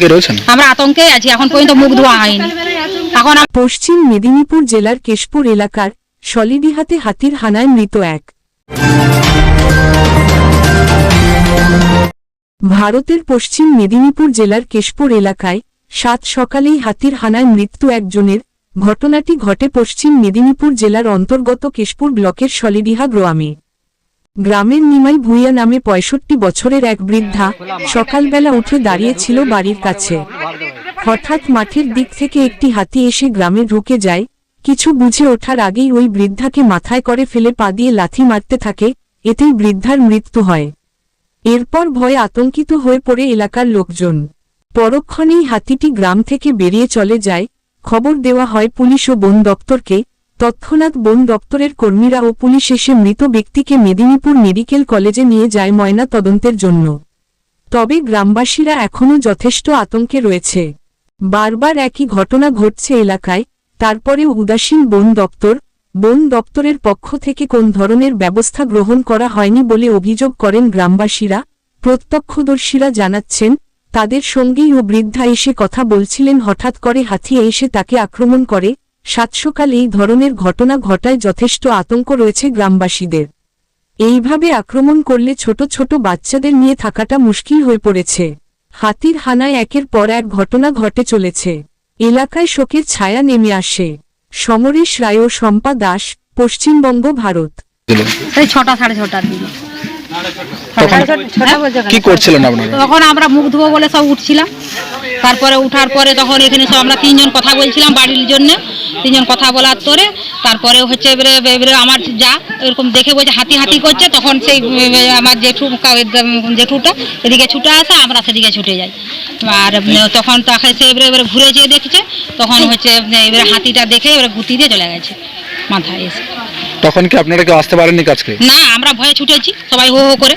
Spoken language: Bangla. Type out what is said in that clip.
কে রয়েছেন? আমরা আতঙ্কে আছি এখন পর্যন্ত মুখ ধোয়া হয়নি। এখন পশ্চিম মেদিনীপুর জেলার কেশপুর এলাকার সলিডিহাতে হাতির হানায় মৃত এক। ভারতের পশ্চিম মেদিনীপুর জেলার কেশপুর এলাকায় সাত সকালেই হাতির হানায় মৃত্যু একজনের। ঘটনাটি ঘটে পশ্চিম মেদিনীপুর জেলার অন্তর্গত কেশপুর ব্লকের সলিডিহা গ্রামে। গ্রামের নিমাই ভুইয়া নামে পঁয়ষট্টি বছরের এক বৃদ্ধা সকালবেলা উঠে দাঁড়িয়েছিল বাড়ির কাছে। হঠাৎ মাঠের দিক থেকে একটি হাতি এসে গ্রামে ঢুকে যায়। কিছু বুঝে ওঠার আগেই ওই বৃদ্ধাকে মাথায় করে ফেলে পা দিয়ে লাথি মারতে থাকে, এতেই বৃদ্ধার মৃত্যু হয়। এরপর ভয়ে আতঙ্কিত হয়ে পড়ে এলাকার লোকজন। পরক্ষণেই হাতিটি গ্রাম থেকে বেরিয়ে চলে যায়। খবর দেওয়া হয় পুলিশ ও বন দপ্তরকে তৎক্ষণাৎ বন দপ্তরের কর্মীরা ও পুলিশ এসে মৃত ব্যক্তিকে মেদিনীপুর মেডিকেল কলেজে নিয়ে যায় ময়না তদন্তের জন্য। তবে গ্রামবাসীরা এখনও যথেষ্ট আতঙ্কে রয়েছে। বারবার একই ঘটনা ঘটছে এলাকায়, তারপরে উদাসীন বন দপ্তর, বন দপ্তরের পক্ষ থেকে কোন ধরনের ব্যবস্থা গ্রহণ করা হয়নি বলে অভিযোগ করেন গ্রামবাসীরা, প্রত্যক্ষদর্শীরা জানাচ্ছেন, তাদের সঙ্গেই ও বৃদ্ধা এসে কথা বলছিলেন হঠাৎ করে হাতি এসে তাকে আক্রমণ করে সাতসকাল এই ধরনের ঘটনা ঘটায় যথেষ্ট আতঙ্ক রয়েছে গ্রামবাসীদের। এইভাবে আক্রমণ করলে ছোট ছোট বাচ্চাদের নিয়ে থাকাটা মুশকিল হয়ে পড়েছে। হাতির হানায় একের পর এক ঘটনা ঘটে চলেছে। এলাকায় শোকের ছায়া নেমে আসে। সমরেশ রায় ও শম্পা দাস পশ্চিমবঙ্গ ভারত। এই ছটা সাড়ে ছটার দিকে। তখন কি করছিলেন আপনারা? তখন আমরা মুখ ধোবো বলে সব উঠছিলাম। তারপরে উঠার পরে তখন এখানে সব আমরা তিনজন কথা বলছিলাম বাড়ির জন্য তিনজন কথা বলার পরে তারপরে হচ্ছে এবারে এবারে আমার যা এরকম দেখে বলছে হাতি হাতি করছে তখন সেই আমার জেঠু জেঠুটা এদিকে ছুটে আসে আমরা সেদিকে ছুটে যাই। আর তখন তাকে সে এবারে এবারে ঘুরে যেয়ে দেখছে তখন হচ্ছে এবারে হাতিটা দেখে এবারে গুতি দিয়ে চলে গেছে মাথায় এসে। তখন কি আপনারা কেউ আসতে পারেননি কাজকে? না আমরা ভয়ে ছুটেছি সবাই হো হো করে।